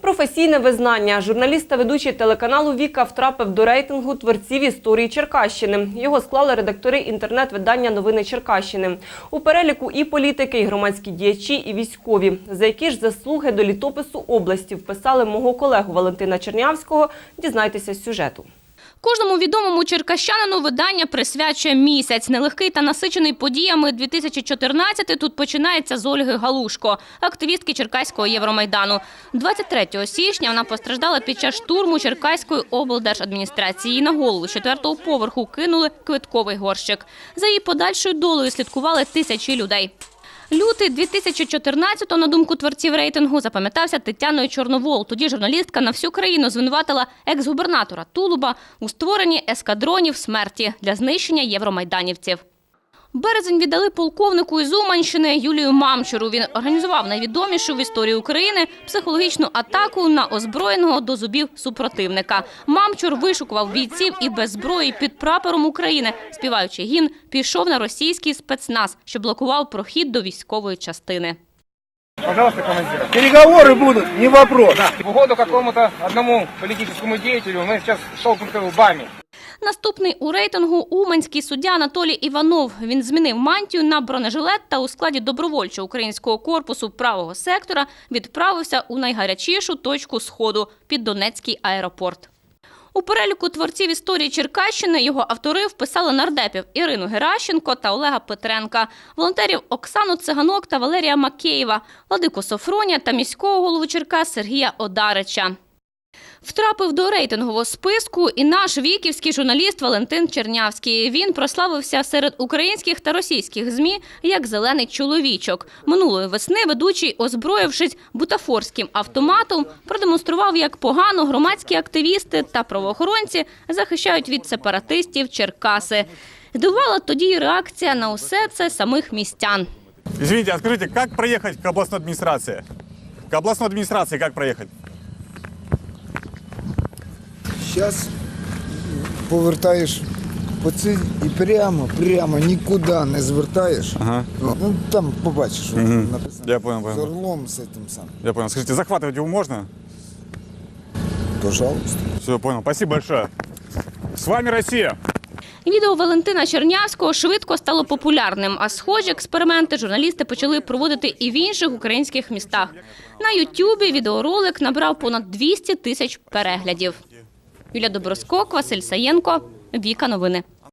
Професійне визнання. Журналіст та ведучий телеканалу Віка втрапив до рейтингу творців історії Черкащини. Його склали редактори інтернет-видання Новини Черкащини. У переліку і політики, і громадські діячі, і військові. За які ж заслуги до літопису області вписали мого колегу Валентина Чернявського. Дізнайтеся з сюжету. Кожному відомому черкащанину видання присвячує місяць. Нелегкий та насичений подіями 2014 тут починається з Ольги Галушко, активістки Черкаського Євромайдану. 23 січня вона постраждала під час штурму Черкаської облдержадміністрації. На голову четвертого поверху кинули квитковий горщик. За її подальшою долею слідкували тисячі людей. Лютий 2014-го, на думку творців рейтингу, запам'ятався Тетяною Чорновол. Тоді журналістка на всю країну звинуватила екс-губернатора Тулуба у створенні ескадронів смерті для знищення євромайданівців. Березень віддали полковнику із Уманщини Юлію Мамчуру. Він організував найвідомішу в історії України психологічну атаку на озброєного до зубів супротивника. Мамчур вишукував бійців і без зброї під прапором України, співаючи гімн, пішов на російський спецназ, що блокував прохід до військової частини. Пожалуйста, командир. Переговоры будут, не вопрос. Да, в угоду какому-то одному политическому деятелю мы сейчас щелкнуты лбами. Наступний у рейтингу уманський суддя Анатолій Іванов. Він змінив мантію на бронежилет та у складі добровольчого українського корпусу правого сектора відправився у найгарячішу точку сходу під Донецький аеропорт. У переліку творців історії Черкащини його автори вписали нардепів Ірину Геращенко та Олега Петренка, волонтерів Оксану Циганок та Валерія Макеєва, Владику Софроня та міського голову Черкас Сергія Одарича. Втрапив до рейтингового списку і наш віківський журналіст Валентин Чернявський. Він прославився серед українських та російських змі як зелений чоловічок. Минулої весни ведучий, озброївшись бутафорським автоматом, продемонстрував, як погано громадські активісти та правоохоронці захищають від сепаратистів Черкаси. Здивувала тоді реакція на усе це самих містян. Извините, а скажите, как проехать к областной администрации? К областной администрации как? Зараз повертаєш по цій і прямо, прямо нікуди не звертаєш. Ага. Ну там побачиш, що Мгм. написано. Я понял, З понял. орлом з цим самим. Я понял. Скажите, захватывать его можно? Пожалуйста. Все, понял. Спасибо большое. С вами Россия. Відео Валентина Чернявського швидко стало популярним, а схожі експерименти журналісти почали проводити і в інших українських містах. На Ютубі відеоролик набрав понад 200 тисяч переглядів. Юлія Доброскок, Василь Саєнко, Віка Новини.